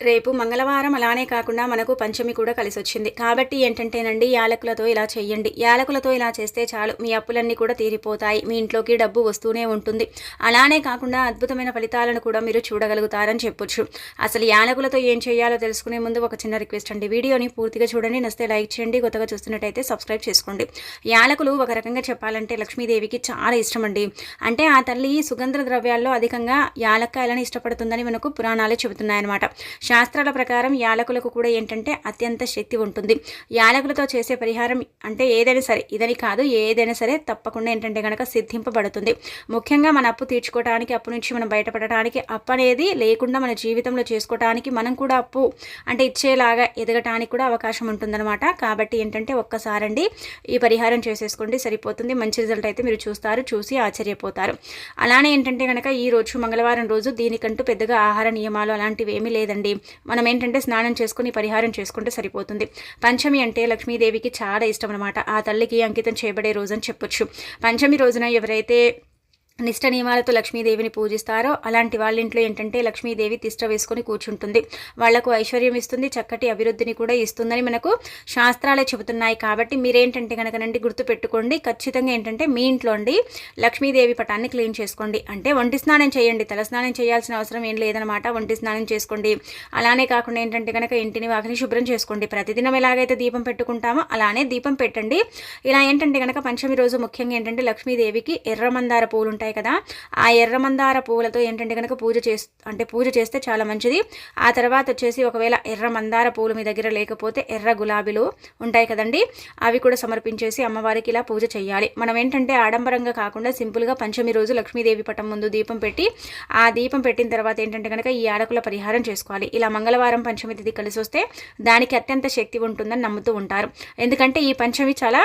రేపు మంగళవారం అలానే కాకుండా మనకు పంచమి కూడా కలిసి వచ్చింది కాబట్టి ఏంటంటేనండి యాలకులతో ఇలా చేయండి యాలకులతో ఇలా చేస్తే చాలు. మీ అప్పులన్నీ కూడా తీరిపోతాయి. మీ ఇంట్లోకి డబ్బు వస్తూనే ఉంటుంది. అలానే కాకుండా అద్భుతమైన ఫలితాలను కూడా మీరు చూడగలుగుతారని చెప్పొచ్చు. అసలు యాలకులతో ఏం చేయాలో తెలుసుకునే ముందు ఒక చిన్న రిక్వెస్ట్ అండి. వీడియోని పూర్తిగా చూడండి. నస్తే లైక్ చేయండి. కొత్తగా చూస్తున్నట్టయితే సబ్స్క్రైబ్ చేసుకోండి. యాలకులు ఒక రకంగా చెప్పాలంటే లక్ష్మీదేవికి చాలా ఇష్టం అండి అంటే ఆ తల్లి సుగంధ ద్రవ్యాల్లో అధికంగా యాలక్కాయలను ఇష్టపడుతుందని మనకు పురాణాలు చెబుతున్నాయన్నమాట. శాస్త్రాల ప్రకారం యాలకులకు కూడా ఏంటంటే అత్యంత శక్తి ఉంటుంది. యాలకులతో చేసే పరిహారం అంటే ఏదైనా సరే ఇదని కాదు ఏదైనా సరే తప్పకుండా ఏంటంటే కనుక సిద్ధింపబడుతుంది. ముఖ్యంగా మన అప్పు తీర్చుకోవడానికి అప్పు నుంచి మనం బయటపడటానికి అప్పు అనేది లేకుండా మన జీవితంలో చేసుకోవడానికి మనం కూడా అప్పు అంటే ఇచ్చేలాగా ఎదగటానికి కూడా అవకాశం ఉంటుందన్నమాట. కాబట్టి ఏంటంటే ఒక్కసారండి ఈ పరిహారం చేసేసుకోండి సరిపోతుంది. మంచి రిజల్ట్ అయితే మీరు చూస్తారు చూసి ఆశ్చర్యపోతారు. అలానే ఏంటంటే కనుక ఈ రోజు మంగళవారం రోజు దీనికంటూ పెద్దగా ఆహార నియమాలు అలాంటివి ఏమీ లేదండి. మనం ఏంటంటే స్నానం చేసుకుని పరిహారం చేసుకుంటే సరిపోతుంది. పంచమి అంటే లక్ష్మీదేవికి చాలా ఇష్టం అనమాట ఆ తల్లికి అంకితం చేయబడే రోజు అని చెప్పొచ్చు. పంచమి రోజున ఎవరైతే నిష్ట నియమాలతో లక్ష్మీదేవిని పూజిస్తారో అలాంటి వాళ్ళ ఇంట్లో ఏంటంటే లక్ష్మీదేవి తిష్ట వేసుకొని కూర్చుంటుంది. వాళ్ళకు ఐశ్వర్యం ఇస్తుంది చక్కటి అభివృద్ధిని కూడా ఇస్తుందని మనకు శాస్త్రాలే చెబుతున్నాయి. కాబట్టి మీరేంటంటే కనుకనండి గుర్తు పెట్టుకోండి ఖచ్చితంగా ఏంటంటే మీ ఇంట్లో అండి లక్ష్మీదేవి పటాన్ని క్లీన్ చేసుకోండి. అంటే ఒంటి స్నానం చేయండి తల స్నానం చేయాల్సిన అవసరం ఏం లేదనమాట ఒంటి స్నానం చేసుకోండి. అలానే కాకుండా ఏంటంటే కనుక ఇంటిని వాకిని శుభ్రం చేసుకోండి. ప్రతిదినం ఎలాగైతే దీపం పెట్టుకుంటామో అలానే దీపం పెట్టండి. ఇలా ఏంటంటే కనుక పంచమి రోజు ముఖ్యంగా ఏంటంటే లక్ష్మీదేవికి ఎర్రమందార పూలు ఉంటాయి. ఉంటాయి కదా. ఆ ఎర్రమందార పువ్వులతో ఏంటంటే కనుక పూజ చేస్ అంటే పూజ చేస్తే చాలా మంచిది. ఆ తర్వాత వచ్చేసి ఒకవేళ ఎర్ర మందార పూలు మీ దగ్గర లేకపోతే ఎర్ర గులాబీలు ఉంటాయి కదండి. అవి కూడా సమర్పించేసి అమ్మవారికి ఇలా పూజ చేయాలి మనం ఏంటంటే ఆడంబరంగా కాకుండా సింపుల్గా పంచమి రోజు లక్ష్మీదేవి పటం ముందు దీపం పెట్టి ఆ దీపం పెట్టిన తర్వాత ఏంటంటే కనుక ఈ ఆడకుల పరిహారం చేసుకోవాలి. ఇలా మంగళవారం పంచమి తిథి కలిసి వస్తే దానికి అత్యంత శక్తి ఉంటుందని నమ్ముతూ ఉంటారు. ఎందుకంటే ఈ పంచమి చాలా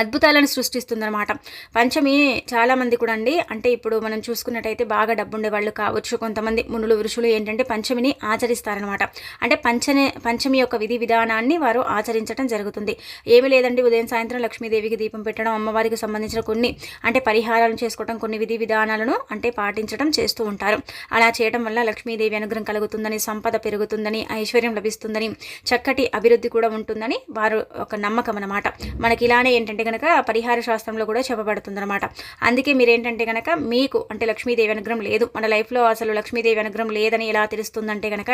అద్భుతాలను సృష్టిస్తుందన్నమాట. పంచమి చాలామంది కూడా అండి అంటే ఇప్పుడు మనం చూసుకున్నట్టయితే బాగా డబ్బుండే వాళ్ళు కావచ్చు. కొంతమంది మునులు ఋషులు ఏంటంటే పంచమిని ఆచరిస్తారనమాట అంటే పంచమి పంచమి యొక్క విధి విధానాన్ని వారు ఆచరించడం జరుగుతుంది. ఏమి లేదండి ఉదయం సాయంత్రం లక్ష్మీదేవికి దీపం పెట్టడం అమ్మవారికి సంబంధించిన కొన్ని అంటే పరిహారాలను చేసుకోవడం కొన్ని విధి విధానాలను అంటే పాటించడం చేస్తూ ఉంటారు. అలా చేయడం వల్ల లక్ష్మీదేవి అనుగ్రహం కలుగుతుందని సంపద పెరుగుతుందని ఐశ్వర్యం లభిస్తుందని చక్కటి అభివృద్ధి కూడా ఉంటుందని వారు ఒక నమ్మకం అనమాట మనకి ఇలానే ఏంటంటే ఏంటంటే కనుక పరిహార శాస్త్రంలో కూడా చెప్పబడుతుందన్నమాట. అందుకే మీరేంటంటే కనుక మీకు అంటే లక్ష్మీదేవి అనుగ్రహం లేదు. మన లైఫ్లో అసలు లక్ష్మీదేవి అనుగ్రహం లేదని ఎలా తెలుస్తుందంటే కనుక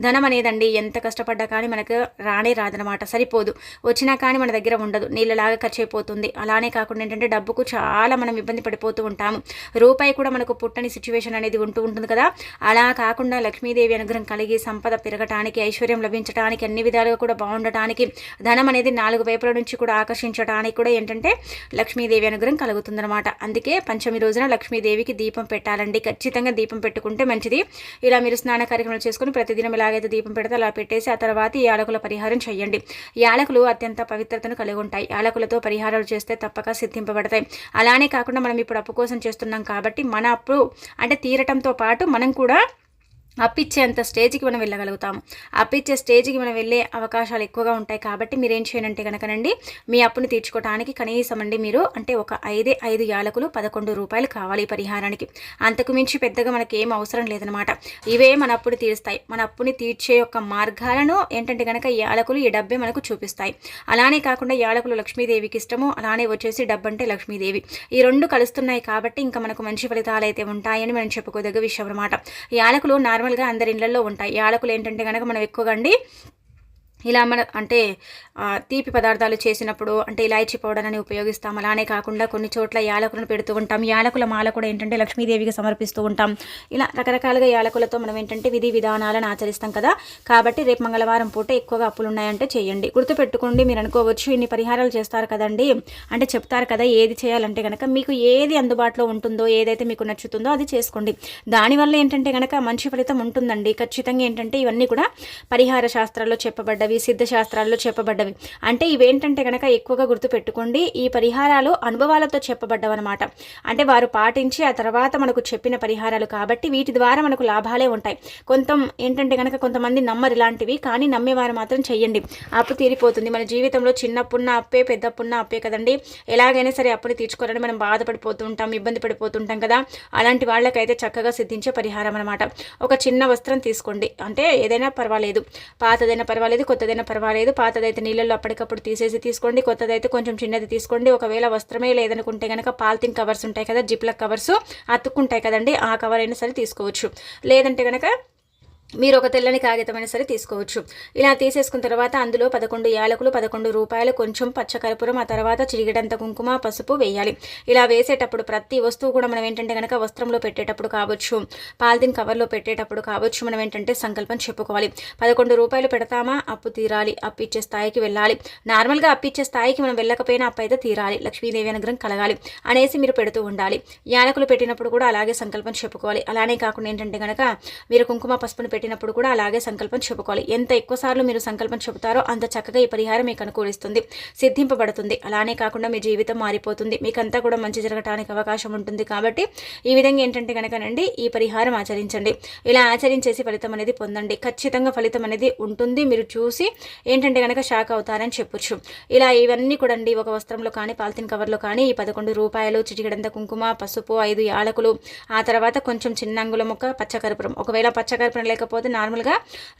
ధనం అనేదండి ఎంత కష్టపడ్డా కానీ మనకు రానే రాదనమాట సరిపోదు. వచ్చినా కానీ మన దగ్గర ఉండదు. నీళ్ళలాగా ఖర్చు అయిపోతుంది అలానే కాకుండా ఏంటంటే డబ్బుకు చాలా మనం ఇబ్బంది పడిపోతూ ఉంటాము. రూపాయి కూడా మనకు పుట్టని సిచ్యువేషన్ అనేది ఉంటూ ఉంటుంది కదా. అలా కాకుండా లక్ష్మీదేవి అనుగ్రహం కలిగి సంపద పెరగటానికి ఐశ్వర్యం లభించడానికి అన్ని విధాలుగా కూడా బాగుండటానికి ధనం అనేది నాలుగు వైపుల నుంచి కూడా ఆకర్షించడానికి కూడా ఏంటంటే లక్ష్మీదేవి అనుగ్రహం కలుగుతుందనమాట అందుకే పంచమి రోజున లక్ష్మీదేవికి దీపం పెట్టాలండి. ఖచ్చితంగా దీపం పెట్టుకుంటే మంచిది. ఇలా మీరు స్నాన కార్యక్రమాలు చేసుకుని ప్రతిదినం ఎలాగైతే దీపం పెడితే అలా పెట్టేసి ఆ తర్వాత ఈ యాలకుల పరిహారం చేయండి. యాలకులు అత్యంత పవిత్రతను కలిగి ఉంటాయి. యాలకులతో పరిహారాలు చేస్తే తప్పక సిద్ధింపబడతాయి. అలానే కాకుండా మనం ఇప్పుడు అప్పు కోసం చేస్తున్నాం కాబట్టి మన అప్పు అంటే తీరటంతో పాటు మనం కూడా అప్పిచ్చేంత స్టేజ్కి మనం వెళ్ళగలుగుతాము. అప్పిచ్చే స్టేజ్కి మనం వెళ్ళే అవకాశాలు ఎక్కువగా ఉంటాయి కాబట్టి మీరు ఏం చేయనంటే కనుకనండి మీ అప్పుని తీర్చుకోవడానికి కనీసం అండి మీరు అంటే ఒక ఐదే ఐదు యాలకులు పదకొండు రూపాయలు కావాలి ఈ పరిహారానికి. అంతకు మించి పెద్దగా మనకి ఏం అవసరం లేదనమాట. ఇవే మన అప్పుని తీరుస్తాయి. మన అప్పుని తీర్చే యొక్క మార్గాలను ఏంటంటే కనుక యాలకులు ఈ డబ్బే మనకు చూపిస్తాయి. అలానే కాకుండా యాలకులు లక్ష్మీదేవికి ఇష్టము అలానే వచ్చేసి డబ్బు అంటే లక్ష్మీదేవి. ఈ రెండు కలుస్తున్నాయి కాబట్టి ఇంకా మనకు మంచి ఫలితాలు అయితే ఉంటాయని మనం చెప్పుకోదగ్గ విషయం అనమాట యాలకులు నార్మల్ నార్మల్గా అందరి ఇళ్ళలో ఉంటాయి. యాలకులు ఏంటంటే కనుక మనం ఎక్కువగా అండి ఇలా మన అంటే తీపి పదార్థాలు చేసినప్పుడు అంటే ఇలాయచీ పౌడర్ అని ఉపయోగిస్తాం. అలానే కాకుండా కొన్ని చోట్ల యాలకులను పెడుతూ ఉంటాం. యాలకుల మాల కూడా ఏంటంటే లక్ష్మీదేవికి సమర్పిస్తూ ఉంటాం. ఇలా రకరకాలుగా యాలకులతో మనం ఏంటంటే విధి విధానాలను ఆచరిస్తాం కదా. కాబట్టి రేపు మంగళవారం పూట ఎక్కువగా అప్పులు ఉన్నాయంటే చేయండి. గుర్తుపెట్టుకోండి మీరు అనుకోవచ్చు ఇన్ని పరిహారాలు చేస్తారు కదండి. అంటే చెప్తారు కదా ఏది చేయాలంటే కనుక మీకు ఏది అందుబాటులో ఉంటుందో ఏదైతే మీకు నచ్చుతుందో అది చేసుకోండి. దానివల్ల ఏంటంటే కనుక మంచి ఫలితం ఉంటుందండి. ఖచ్చితంగా ఏంటంటే ఇవన్నీ కూడా పరిహార శాస్త్రాల్లో చెప్పబడ్డ చెప్పబడ్డవి సిద్ధశాస్త్రాల్లో చెప్పబడ్డవి. అంటే ఇవేంటంటే కనుక ఎక్కువగా గుర్తు పెట్టుకోండి ఈ పరిహారాలు అనుభవాలతో చెప్పబడ్డవన్నమాట. అంటే వారు పాటించి ఆ తర్వాత మనకు చెప్పిన పరిహారాలు కాబట్టి వీటి ద్వారా మనకు లాభాలే ఉంటాయి. కొంత ఏంటంటే కనుక కొంతమంది నమ్మరు ఇలాంటివి కానీ నమ్మేవారు మాత్రం చెయ్యండి. అప్పు తీరిపోతుంది. మన జీవితంలో చిన్నప్పున్న అప్పే పెద్దప్పున్న అప్పే కదండి. ఎలాగైనా సరే అప్పుని తీర్చుకోవాలని మనం బాధపడిపోతూ ఉంటాం ఇబ్బంది పడిపోతుంటాం కదా. అలాంటి వాళ్ళకైతే చక్కగా సిద్ధించే పరిహారం అనమాట ఒక చిన్న వస్త్రం తీసుకోండి. అంటే ఏదైనా పర్వాలేదు. పాతదైనా పర్వాలేదు. కొత్తదైనా పర్వాలేదు పాతదైతే నీళ్ళల్లో అప్పటికప్పుడు తీసేసి తీసుకోండి కొత్తదైతే కొంచెం చిన్నది తీసుకోండి. ఒకవేళ వస్త్రమే లేదనుకుంటే కనుక పాలిథిన్ కవర్స్ ఉంటాయి కదా జిప్ల కవర్స్ అతుక్కుంటాయి కదండి ఆ కవర్ అయినా సరే తీసుకోవచ్చు. లేదంటే కనుక మీరు ఒక తెల్లని కాగితమైనా సరే తీసుకోవచ్చు. ఇలా తీసేసుకున్న తర్వాత అందులో పదకొండు యాలకులు పదకొండు రూపాయలు కొంచెం పచ్చకర్పూరం ఆ తర్వాత చిరిగడంత కుంకుమ పసుపు వేయాలి. ఇలా వేసేటప్పుడు ప్రతి వస్తువు కూడా మనం ఏంటంటే కనుక వస్త్రంలో పెట్టేటప్పుడు కావచ్చు పాలిథిన్ కవర్లో పెట్టేటప్పుడు కావచ్చు మనం ఏంటంటే సంకల్పం చెప్పుకోవాలి. పదకొండు రూపాయలు పెడతామా? అప్పు తీరాలి. అప్పు ఇచ్చే స్థాయికి వెళ్ళాలి. నార్మల్గా అప్పు ఇచ్చే స్థాయికి మనం వెళ్ళకపోయినా అప్పు అయితే తీరాలి. లక్ష్మీదేవి అనుగ్రహం కలగాలి అనేసి మీరు పెడుతూ ఉండాలి. యాలకులు పెట్టినప్పుడు కూడా అలాగే సంకల్పం చెప్పుకోవాలి. అలానే కాకుండా ఏంటంటే కనుక మీరు కుంకుమ పసుపును పెట్టి పెట్టినప్పుడు కూడా అలాగే సంకల్పం చెప్పుకోవాలి. ఎంత ఎక్కువ సార్లు మీరు సంకల్పం చెబుతారో అంత చక్కగా ఈ పరిహారం మీకు అనుకూలిస్తుంది. సిద్ధింపబడుతుంది. అలానే కాకుండా మీ జీవితం మారిపోతుంది. మీకంతా కూడా మంచి జరగటానికి అవకాశం ఉంటుంది కాబట్టి ఈ విధంగా ఏంటంటే కనుకనండి ఈ పరిహారం ఆచరించండి. ఇలా ఆచరించేసి ఫలితం అనేది పొందండి. ఖచ్చితంగా ఫలితం అనేది ఉంటుంది. మీరు చూసి ఏంటంటే కనుక షాక్ అవుతారని చెప్పొచ్చు. ఇలా ఇవన్నీ కూడా అండి ఒక వస్త్రంలో కానీ పాలిథిన్ కవర్లో కానీ ఈ పదకొండు రూపాయలు చిటికడంత కుంకుమ పసుపు ఐదు యాలకులు ఆ తర్వాత కొంచెం చిన్న అంగుల ముక్క పచ్చకర్పూరం ఒకవేళ పచ్చకర్పూరం లేక లేకపోతే నార్మల్గా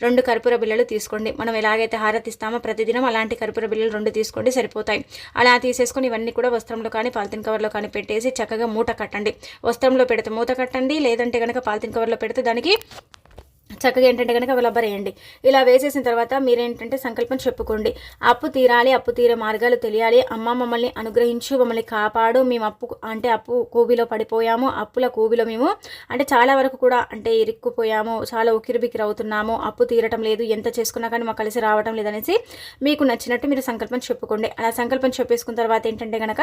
రెండు కర్పూర బిళ్ళలు తీసుకోండి. మనం ఎలాగైతే హారతి ఇస్తామో ప్రతిదినం అలాంటి కర్పూర బిళ్ళలు రెండు తీసుకోండి సరిపోతాయి. అలా తీసేసుకొని ఇవన్నీ కూడా వస్త్రంలో కానీ పాలిథిన్ కవర్లో కానీ పెట్టేసి చక్కగా మూట కట్టండి. వస్త్రంలో పెడితే మూత కట్టండి లేదంటే కనుక పాలిథిన్ కవర్లో పెడితే దానికి చక్కగా ఏంటంటే కనుక వేయండి ఇలా వేసేసిన తర్వాత మీరేంటంటే సంకల్పం చెప్పుకోండి. అప్పు తీరాలి అప్పు తీరే మార్గాలు తెలియాలి. అమ్మ మమ్మల్ని అనుగ్రహించు మమ్మల్ని కాపాడు. మేము అప్పు అంటే అప్పు కూబిలో పడిపోయాము. అప్పుల కూబిలో మేము అంటే చాలా వరకు కూడా అంటే ఇరుక్కుపోయాము. చాలా ఉకిరిబికిరి అవుతున్నాము. అప్పు తీరటం లేదు. ఎంత చేసుకున్నా కానీ మాకు కలిసి రావటం లేదనేసి మీకు నచ్చినట్టు మీరు సంకల్పం చెప్పుకోండి. అలా సంకల్పం చెప్పేసుకున్న తర్వాత ఏంటంటే కనుక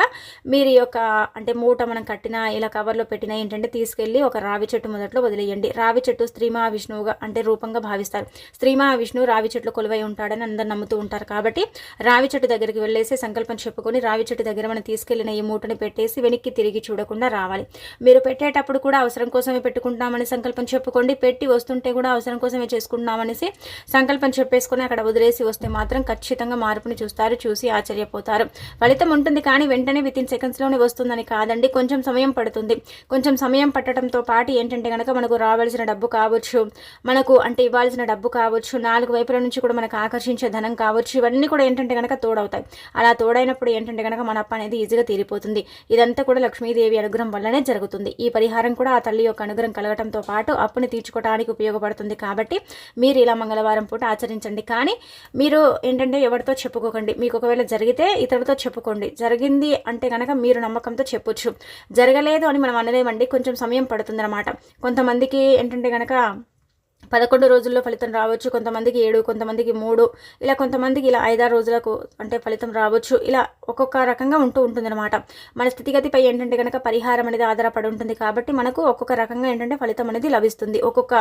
మీరు యొక్క అంటే మూట మనం కట్టిన ఇలా కవర్లో పెట్టిన ఏంటంటే తీసుకెళ్ళి ఒక రావి చెట్టు మొదట్లో వదిలేయండి. రావి చెట్టు స్త్రీ మహావిష్ణువుగా అంటే రూపంగా భావిస్తారు. స్త్రీ మహావిష్ణు రావి చెట్లు కొలువై ఉంటాడని అందరు నమ్ముతూ ఉంటారు. కాబట్టి రావి చెట్టు దగ్గరికి వెళ్ళేసి సంకల్పం చెప్పుకొని రావి చెట్టు దగ్గర మనం తీసుకెళ్ళిన ఈ మూటని పెట్టేసి వెనక్కి తిరిగి చూడకుండా రావాలి. మీరు పెట్టేటప్పుడు కూడా అవసరం కోసమే పెట్టుకుంటామని సంకల్పం చెప్పుకోండి. పెట్టి వస్తుంటే కూడా అవసరం కోసమే చేసుకుంటున్నామనేసి సంకల్పం చెప్పేసుకొని అక్కడ వదిలేసి వస్తే మాత్రం ఖచ్చితంగా మార్పుని చూస్తారు చూసి ఆశ్చర్యపోతారు. ఫలితం ఉంటుంది కానీ వెంటనే విత్ ఇన్ సెకండ్స్లోనే వస్తుందని కాదండి. కొంచెం సమయం పడుతుంది. కొంచెం సమయం పట్టడంతో పాటు ఏంటంటే కనుక మనకు రావాల్సిన డబ్బు కావచ్చు. మనకు అంటే ఇవ్వాల్సిన డబ్బు కావచ్చు నాలుగు వైపుల నుంచి కూడా మనకు ఆకర్షించే ధనం కావచ్చు ఇవన్నీ కూడా ఏంటంటే కనుక తోడవుతాయి. అలా తోడైనప్పుడు ఏంటంటే కనుక మన అప్ప అనేది ఈజీగా తీరిపోతుంది. ఇదంతా కూడా లక్ష్మీదేవి అనుగ్రహం వల్లనే జరుగుతుంది. ఈ పరిహారం కూడా ఆ తల్లి యొక్క అనుగ్రహం కలగటంతో పాటు అప్పుని తీర్చుకోవడానికి ఉపయోగపడుతుంది కాబట్టి మీరు ఇలా మంగళవారం పూట ఆచరించండి. కానీ మీరు ఏంటంటే ఎవరితో చెప్పుకోకండి. మీకు ఒకవేళ జరిగితే ఇతరులతో చెప్పుకోండి. జరిగింది అంటే కనుక మీరు నమ్మకంతో చెప్పొచ్చు. జరగలేదు అని మనం అనలేమండి. కొంచెం సమయం పడుతుందన్నమాట. కొంతమందికి ఏంటంటే కనుక పదకొండు రోజుల్లో ఫలితం రావచ్చు. కొంతమందికి ఏడు కొంతమందికి మూడు. ఇలా కొంతమందికి ఇలా ఐదారు రోజులకు అంటే ఫలితం రావచ్చు. ఇలా ఒక్కొక్క రకంగా ఉంటూ ఉంటుంది అనమాట మన స్థితిగతిపై ఏంటంటే కనుక పరిహారం అనేది ఆధారపడి ఉంటుంది కాబట్టి మనకు ఒక్కొక్క రకంగా ఏంటంటే ఫలితం అనేది లభిస్తుంది. ఒక్కొక్క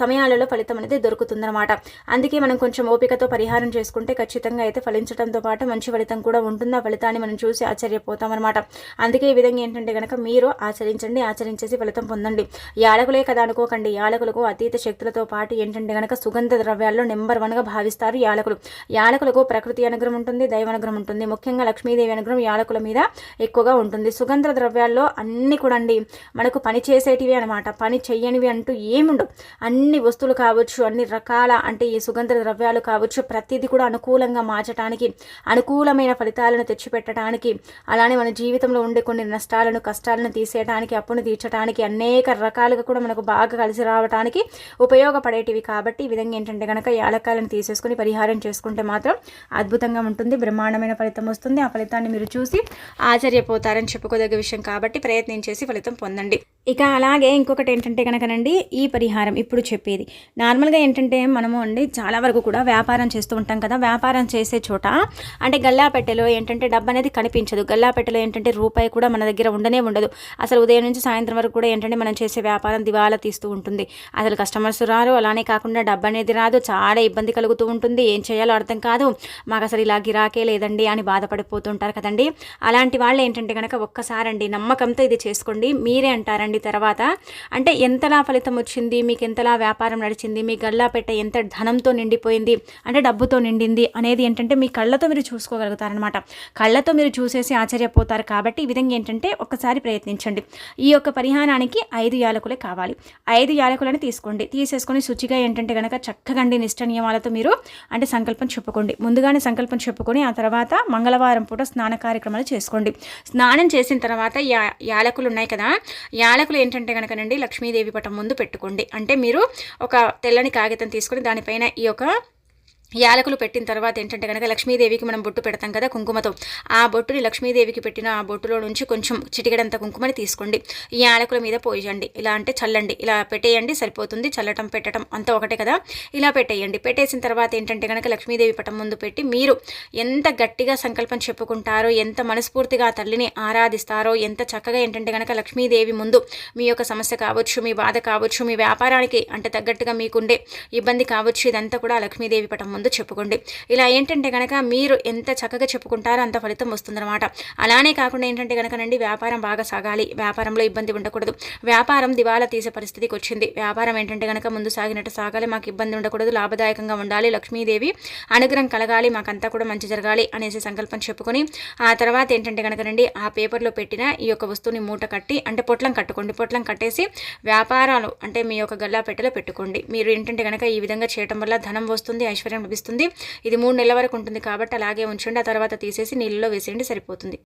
సమయాలలో ఫలితం అనేది దొరుకుతుందన్నమాట. అందుకే మనం కొంచెం ఓపికతో పరిహారం చేసుకుంటే ఖచ్చితంగా అయితే ఫలించడంతో పాటు మంచి ఫలితం కూడా ఉంటుంది? ఆ ఫలితాన్ని మనం చూసి ఆశ్చర్యపోతాం అనమాట అందుకే ఈ విధంగా ఏంటంటే కనుక మీరు ఆచరించండి ఆచరించేసి ఫలితం పొందండి. యాలకులే కదా అనుకోకండి. యాలకులకు అతీత శక్తులతో పాటు ఏంటంటే కనుక సుగంధ ద్రవ్యాల్లో నెంబర్ వన్గా భావిస్తారు యాలకులు. యాలకులకు ప్రకృతి అనుగ్రహం ఉంటుంది దైవ అనుగ్రహం ఉంటుంది. ముఖ్యంగా లక్ష్మీదేవి అనుగ్రహం యాలకుల మీద ఎక్కువగా ఉంటుంది. సుగంధ ద్రవ్యాల్లో అన్ని కూడా అండి మనకు పని చేసేటివి అనమాట పని చెయ్యనివి అంటూ ఏముండవు. అన్ని వస్తువులు కావచ్చు అన్ని రకాల అంటే ఈ సుగంధ ద్రవ్యాలు కావచ్చు ప్రతిదీ కూడా అనుకూలంగా మార్చడానికి అనుకూలమైన ఫలితాలను తెచ్చిపెట్టడానికి అలానే మన జీవితంలో ఉండే కొన్ని నష్టాలను కష్టాలను తీసేయడానికి అప్పును తీర్చడానికి అనేక రకాలుగా కూడా మనకు బాగా కలిసి రావడానికి ఉపయోగ ఉపయోగపడేటివి కాబట్టి ఈ విధంగా ఏంటంటే కనుక యాలకాయలను తీసేసుకుని పరిహారం చేసుకుంటే మాత్రం అద్భుతంగా ఉంటుంది బ్రహ్మాండమైన ఫలితం వస్తుంది. ఆ ఫలితాన్ని మీరు చూసి ఆశ్చర్యపోతారని చెప్పుకోదగ్గ విషయం కాబట్టి ప్రయత్నం చేసి ఫలితం పొందండి. ఇక అలాగే ఇంకొకటి ఏంటంటే కనుకనండి ఈ పరిహారం ఇప్పుడు చెప్పేది. నార్మల్గా ఏంటంటే మనము అండి చాలా వరకు కూడా వ్యాపారం చేస్తూ ఉంటాం కదా వ్యాపారం చేసే చోట అంటే గల్లాపెట్టెలో ఏంటంటే డబ్బు అనేది కనిపించదు. గల్లాపెట్టెలో ఏంటంటే రూపాయి కూడా మన దగ్గర ఉండనే ఉండదు. అసలు ఉదయం నుంచి సాయంత్రం వరకు కూడా ఏంటంటే మనం చేసే వ్యాపారం దివాలా తీస్తూ ఉంటుంది. అసలు కస్టమర్స్ రారు అలానే కాకుండా డబ్బు అనేది రాదు. చాలా ఇబ్బంది కలుగుతూ ఉంటుంది. ఏం చేయాలో అర్థం కాదు. మాకు అసలు ఇలా గిరాకే లేదండి అని బాధపడిపోతుంటారు కదండి. అలాంటి వాళ్ళు ఏంటంటే కనుక ఒక్కసారండి నమ్మకంతో ఇది చేసుకోండి. మీరే అంటారండి తర్వాత? అంటే ఎంతలా ఫలితం వచ్చింది? మీకు ఎంతలా వ్యాపారం నడిచింది? మీ గల్లా పెట్ట ఎంత ధనంతో నిండిపోయింది? అంటే డబ్బుతో నిండింది అనేది ఏంటంటే మీ కళ్ళతో మీరు చూసుకోగలుగుతారనమాట కళ్ళతో మీరు చూసేసి ఆశ్చర్యపోతారు కాబట్టి ఈ విధంగా ఏంటంటే ఒకసారి ప్రయత్నించండి. ఈ యొక్క పరిహారానికి ఐదు యాలకులే కావాలి. ఐదు యాలకులని తీసుకోండి. తీసేసుకొని శుచిగా ఏంటంటే కనుక చక్కగా నిష్ట నియమాలతో మీరు అంటే సంకల్పం చెప్పుకోండి. ముందుగానే సంకల్పం చెప్పుకొని ఆ తర్వాత మంగళవారం పూట స్నాన కార్యక్రమాలు చేసుకోండి. స్నానం చేసిన తర్వాత యా యాలకులు ఉన్నాయి కదా? యాలకులు పాలకులు ఏంటంటే కనుకనండి లక్ష్మీదేవి పటం ముందు పెట్టుకోండి. అంటే మీరు ఒక తెల్లని కాగితం తీసుకొని దానిపైన ఈ యొక్క యాలకులు పెట్టిన తర్వాత ఏంటంటే కనుక లక్ష్మీదేవికి మనం బొట్టు పెడతాం కదా కుంకుమతో. ఆ బొట్టుని లక్ష్మీదేవికి పెట్టిన ఆ బొట్టులో నుంచి కొంచెం చిటికెడంత కుంకుమని తీసుకోండి. ఈ యాలకుల మీద పోయండి ఇలా అంటే చల్లండి. ఇలా పెట్టేయండి సరిపోతుంది. చల్లటం పెట్టడం అంతా ఒకటే కదా. ఇలా పెట్టేయండి. పెట్టేసిన తర్వాత ఏంటంటే కనుక లక్ష్మీదేవి పటం ముందు పెట్టి మీరు ఎంత గట్టిగా సంకల్పం చెప్పుకుంటారో ఎంత మనస్ఫూర్తిగా ఆ తల్లిని ఆరాధిస్తారో ఎంత చక్కగా ఏంటంటే కనుక లక్ష్మీదేవి ముందు మీ యొక్క సమస్య కావచ్చు మీ బాధ కావచ్చు మీ వ్యాపారానికి అంటే తగ్గట్టుగా మీకుండే ఇబ్బంది కావచ్చు ఇదంతా కూడా లక్ష్మీదేవి పటం ముందు చెప్పుకోండి. ఇలా ఏంటంటే కనుక మీరు ఎంత చక్కగా చెప్పుకుంటారో అంత ఫలితం వస్తుందన్నమాట. అలానే కాకుండా ఏంటంటే కనుకనండి వ్యాపారం బాగా సాగాలి. వ్యాపారంలో ఇబ్బంది ఉండకూడదు. వ్యాపారం దివాలా తీసే పరిస్థితికి వచ్చింది. వ్యాపారం ఏంటంటే కనుక ముందు సాగినట్టు సాగాలి. మాకు ఇబ్బంది ఉండకూడదు. లాభదాయకంగా ఉండాలి. లక్ష్మీదేవి అనుగ్రహం కలగాలి. మాకంతా కూడా మంచి జరగాలి అనేసి సంకల్పం చెప్పుకొని ఆ తర్వాత ఏంటంటే కనుకనండి ఆ పేపర్లో పెట్టిన ఈ యొక్క వస్తువుని మూట కట్టి అంటే పొట్లం కట్టుకోండి. పొట్లం కట్టేసి వ్యాపారాలు అంటే మీ యొక్క గల్లా పెట్టెలో పెట్టుకోండి. మీరు ఏంటంటే కనుక ఈ విధంగా చేయటం వల్ల ధనం వస్తుంది ఐశ్వర్యం లభిస్తుంది ఇది మూడు నెలల వరకు ఉంటుంది కాబట్టి అలాగే ఉంచండి. ఆ తర్వాత తీసేసి నీళ్ళలో వేసేయండి. సరిపోతుంది.